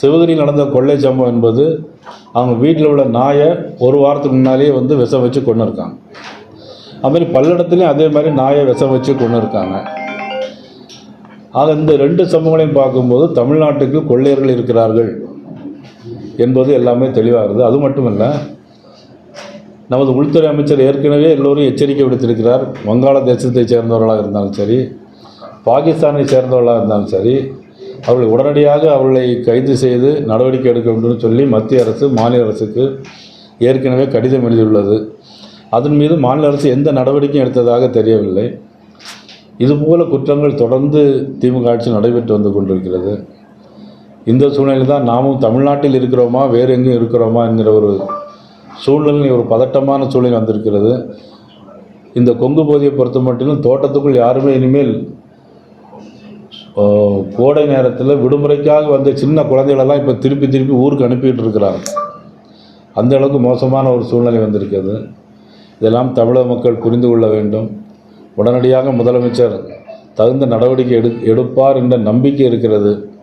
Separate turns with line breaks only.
சிவகிரியில் நடந்த கொள்ளை சம்பவம் என்பது அவங்க வீட்டில் உள்ள நாயை ஒரு வாரத்துக்கு முன்னாலேயே வந்து விஷம் வச்சு கொண்டு இருக்காங்க. அதுமாதிரி பல்லடத்துலேயும் அதே மாதிரி நாயை விஷம் வச்சு கொண்டு இருக்காங்க. ஆக இந்த ரெண்டு சம்பவங்களையும் பார்க்கும்போது தமிழ்நாட்டுக்கு கொள்ளையர்கள் இருக்கிறார்கள் என்பது எல்லாமே தெளிவாகிறது அது மட்டும் இல்லை நமது உள்துறை அமைச்சர் ஏற்கனவே எல்லோரும் எச்சரிக்கை விடுத்திருக்கிறார். வங்காள தேசத்தை சேர்ந்தவர்களாக இருந்தாலும் சரி பாகிஸ்தானை சேர்ந்தவர்களாக இருந்தாலும் சரி அவர்களை உடனடியாக அவர்களை கைது செய்து நடவடிக்கை எடுக்க வேண்டும் சொல்லி மத்திய அரசு மாநில அரசுக்கு ஏற்கனவே கடிதம் எழுதியுள்ளது. அதன் மீது மாநில அரசு எந்த நடவடிக்கையும் எடுத்ததாக தெரியவில்லை. இதுபோல குற்றங்கள் தொடர்ந்து திமுக ஆட்சி நடைபெற்று வந்து கொண்டிருக்கிறது. இந்த சூழ்நிலையில் தான் நாமும் தமிழ்நாட்டில் இருக்கிறோமா வேறு எங்கேயும் இருக்கிறோமா என்கிற ஒரு சூழ்நிலை ஒரு பதட்டமான சூழ்நிலை வந்திருக்கிறது. இந்த கொங்கு பகுதியை பொறுத்த மட்டிலும் தோட்டத்துக்குள் யாருமே இனிமேல் கோடை நேரத்தில் விடுமுறைக்காக வந்த சின்ன குழந்தைகளெல்லாம் இப்போ திருப்பி திருப்பி ஊருக்கு அனுப்பிட்டு இருக்கிறாங்க அந்த அளவுக்கு மோசமான ஒரு சூழ்நிலை வந்திருக்கிறது. இதெல்லாம் தமிழக மக்கள் புரிந்து கொள்ள வேண்டும். உடனடியாக முதலமைச்சர் தகுந்த நடவடிக்கை எடு எடுப்பார் என்ற நம்பிக்கை இருக்கிறது.